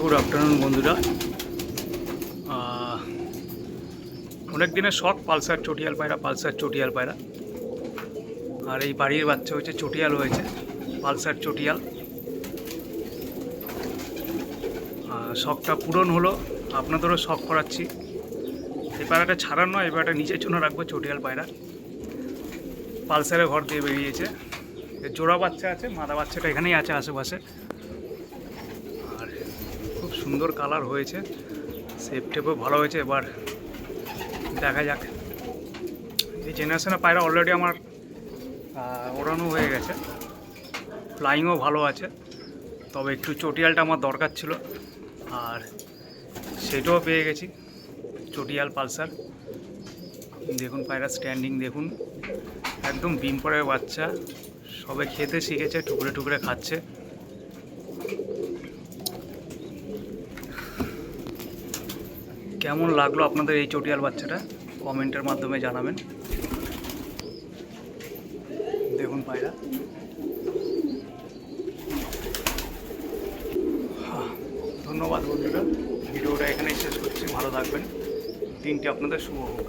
Good afternoon বন্ধুরা। অনেক দিনের শখ, পালসার চটিয়াল পায়রা, পালসার চটিয়াল পায়রা। আর এই বাড়ির বাচ্চা হয়েছে, চটিয়াল হয়েছে, পালসার চটিয়াল। শখটা পূরণ হলো, আপনাদেরও শখ করাচ্ছি। এই পায়রাটা ছাড়ার নয় এই পায়রাটা নিচের জন্য রাখব, চটিয়াল পায়রা। পালসারের ঘর দিয়ে বেরিয়েছে। জোড়া বাচ্চা আছে, মাদা বাচ্চাটা এখানেই আছে আশেপাশে। সুন্দর কালার হয়েছে। সেপ টেপও ভালো হয়েছে, এবার দেখা যাক। এই জেনারেশনের পায়রা অলরেডি আমার ওড়ানো হয়ে গেছে। ফ্লাইংও ভালো আছে, তবে একটু চটিয়ালটা আমার দরকার ছিল। আর সেটাও পেয়ে গেছি, চটিয়াল পালসার। দেখুন পায়রা স্ট্যান্ডিং দেখুন। একদম বিম পরের বাচ্চা, সবে খেতে শিখেছে, টুকরে টুকরে খাচ্ছে। কেমন লাগল আপনাদের এই চটিয়াল বাচ্চাটা? কমেন্টের মাধ্যমে জানাবেন। দেখুন পায়রা হ্যাঁ, ধন্যবাদ বন্ধুরা। ভিডিওটা এখানেই শেষ করছি। ভালো থাকবেন। দিনটি আপনাদের শুভ হোক।